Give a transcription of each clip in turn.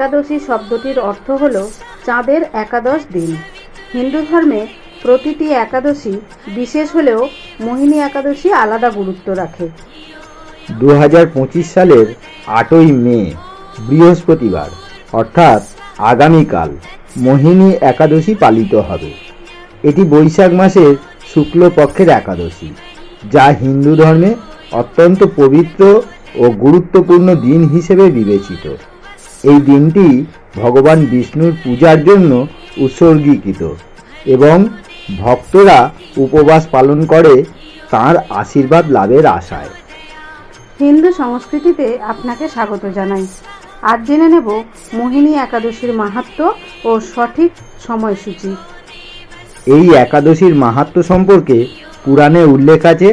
একাদশী শব্দটির অর্থ হল চাঁদের একাদশ দিন। হিন্দু ধর্মে প্রতিটি একাদশী, বিশেষ হলেও মোহিনী একাদশী আলাদা গুরুত্ব রাখে। দু হাজার পঁচিশ সালের আটই মে, বৃহস্পতিবার, অর্থাৎ আগামীকাল মোহিনী একাদশী পালিত হবে। এটি বৈশাখ মাসের শুক্লপক্ষের একাদশী, যা হিন্দু ধর্মে অত্যন্ত পবিত্র ও গুরুত্বপূর্ণ দিন হিসেবে বিবেচিত। এই দিনটি ভগবান বিষ্ণুর পূজার জন্য উৎসর্গীকৃত এবং ভক্তরা উপবাস পালন করে তার আশীর্বাদ লাভের আশায়। হিন্দু সংস্কৃতিতে আপনাকে স্বাগত জানাই। আজ জেনে নেব মোহিনী একাদশীর মাহাত্ম্য ও সঠিক সময়সূচি। এই একাদশীর মাহাত্ম্য সম্পর্কে পুরাণে উল্লেখ আছে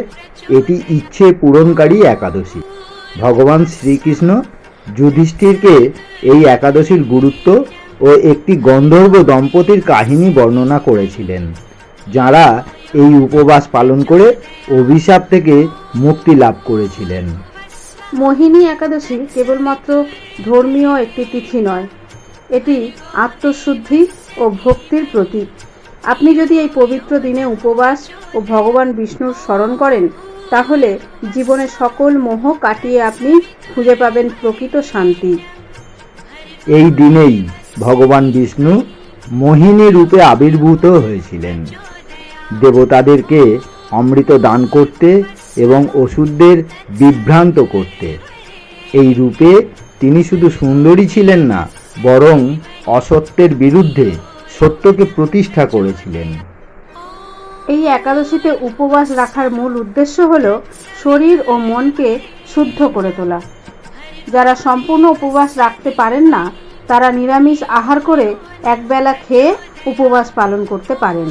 এটি ইচ্ছে পূরণকারী একাদশী। ভগবান শ্রীকৃষ্ণ যুধিষ্ঠিরকে এই একাদশীর গুরুত্ব ও একটি গন্ধর্ব দম্পতির কাহিনী বর্ণনা করেছিলেন, যারা এই উপবাস পালন করে অভিশাপ থেকে মুক্তি লাভ করেছিলেন। মোহিনী একাদশী কেবলমাত্র ধর্মীয় একটি তিথি নয়, এটি আত্মশুদ্ধি ও ভক্তির প্রতীক। আপনি যদি এই পবিত্র দিনে উপবাস ও ভগবান বিষ্ণুর স্মরণ করেন তাহলে জীবনের সকল মোহ কাটিয়ে আপনি খুঁজে পাবেন প্রকৃত শান্তি। এই দিনেই ভগবান বিষ্ণু মোহিনী রূপে আবির্ভূত হয়েছিলেন। দেবতাদেরকে অমৃত দান করতে এবং ওষুধদের বিভ্রান্ত করতে। এই রূপে তিনি শুধু সুন্দরী ছিলেন না, বরং অসত্যের বিরুদ্ধে সত্যকে প্রতিষ্ঠা করেছিলেন। এই একাদশীতে উপবাস রাখার মূল উদ্দেশ্য হল শরীর ও মনকে শুদ্ধ করে তোলা। যারা সম্পূর্ণ উপবাস রাখতে পারেন না তারা নিরামিষ আহার করে একবেলা খেয়ে উপবাস পালন করতে পারেন।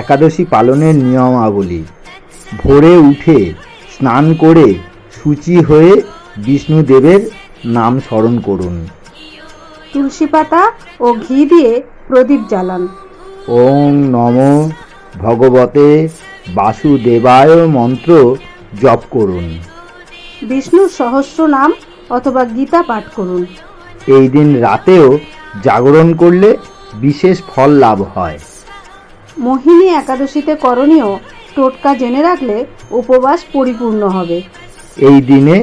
একাদশী পালনের নিয়মাবলী। ভোরে উঠে স্নান করে শুচি হয়ে বিষ্ণুদেবের নাম স্মরণ করুন। তুলসী পাতা ও ঘি দিয়ে প্রদীপ জ্বালান। ওং নম ভগবতে বাসুদেবায় মন্ত্র জপ করুন। বিষ্ণুর সহস্র নাম অথবা গীতা পাঠ করুন। এই দিন রাতেও জাগরণ করলে বিশেষ ফল লাভ হয়। মোহিনী একাদশীতে করণীয় টোটকা জেনে রাখলে উপবাস পরিপূর্ণ হবে। এই দিনে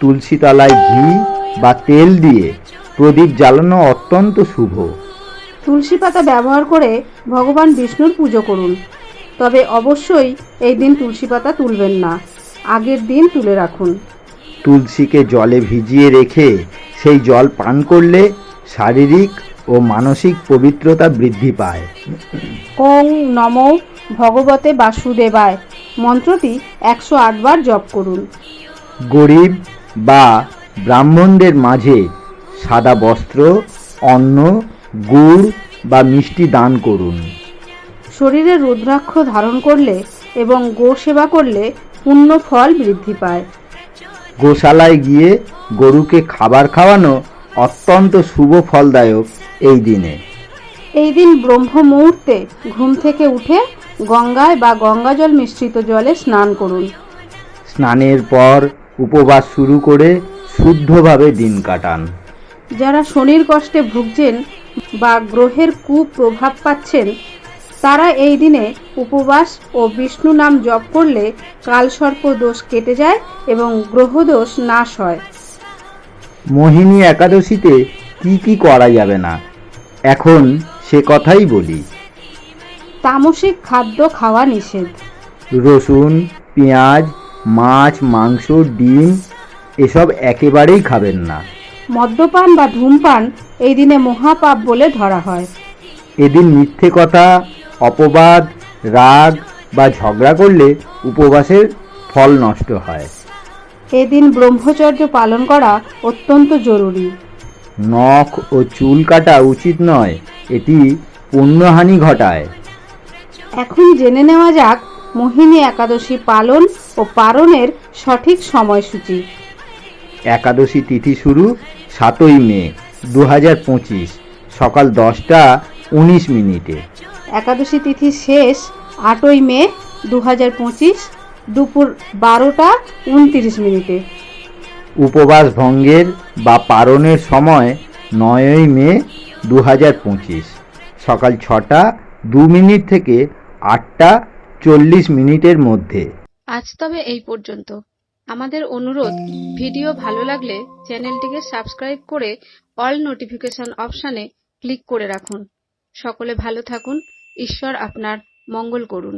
তুলসী তলায় ঘি বা তেল দিয়ে প্রদীপ জ্বালানো অত্যন্ত শুভ। তুলসী পাতা ব্যবহার করে ভগবান বিষ্ণুর পুজো করুন। তবে অবশ্যই এই দিন তুলসী পাতা তুলবেন না। আগের দিন তুলে রাখুন। তুলসীকে জলে ভিজিয়ে রেখে সেই জল পান করলে শারীরিক ও মানসিক পবিত্রতা বৃদ্ধি পায়। ওং নম ভগবতে বাসুদেবায়। মন্ত্রটি একশো আটবার জপ করুন। গরিব বা ব্রাহ্মণদের মাঝে সাদা বস্ত্র অন্ন গুড় বা মিষ্টি দান করুন। শরীরে রুদ্রাক্ষ ধারণ করলে এবং গো সেবা করলে পুণ্য ফল বৃদ্ধি পায়। গোশালায় গিয়ে গরুকে খাবার খাওয়ানো অত্যন্ত শুভ ফলদায়ক এই দিনে। এই দিন ব্রহ্ম মুহূর্তে ঘুম থেকে উঠে গঙ্গায় বা গঙ্গাজল মিশ্রিত জলে স্নান করুন। স্নানের পর উপবাস শুরু করে শুদ্ধভাবে দিন কাটান। যারা শনির কষ্টে ভুগছেন বা গ্রহের কুপ্রভাব পাচ্ছেন তারা এই দিনে উপবাস ও বিষ্ণু নাম জপ করলে কালসর্প দোষ কেটে যায় এবং গ্রহদোষ নাশ হয়। মোহিনী একাদশীতে কি কি করা যাবে না? এখন সে কথাই বলি। তামসিক খাদ্য খাওয়া নিষেধ। রসুন পেঁয়াজ মাছ মাংস ডিম এসব একেবারেই খাবেন না। মদ্যপান বা ধূমপান এই দিনে মহাপাপ বলে ধরা হয়। এদিন মিথ্যে কথা অপবাদ রাগ বা ঝগড়া করলে উপবাসের ফল নষ্ট হয়। এদিন ব্রহ্মচর্য পালন করা অত্যন্ত জরুরি। নখ ও চুল কাটা উচিত নয় এটি পুণ্যহানি ঘটায়। এখন জেনে নেওয়া যাক মোহিনী একাদশী পালন ও পালনের সঠিক সময়সূচি। একাদশী তিথি শুরু সাতই মে দু হাজার পঁচিশ সকাল দশটা উনিশ মিনিটে। একাদশী তিথি শেষ আটই মে দু হাজার পঁচিশ দুপুর বারোটা উনতিরিশ মিনিটে। উপবাস ভঙ্গের বা পারণের সময় নয়ই মে দু হাজার পঁচিশ সকাল ছটা দু মিনিট থেকে আটটা চল্লিশ মিনিটের মধ্যে। আজ তবে এই পর্যন্ত। আমাদের অনুরোধ ভিডিও ভালো লাগলে চ্যানেলটিকে সাবস্ক্রাইব করে অল নোটিফিকেশন অপশানে ক্লিক করে রাখুন। সকলে ভালো থাকুন ঈশ্বর আপনার মঙ্গল করুন।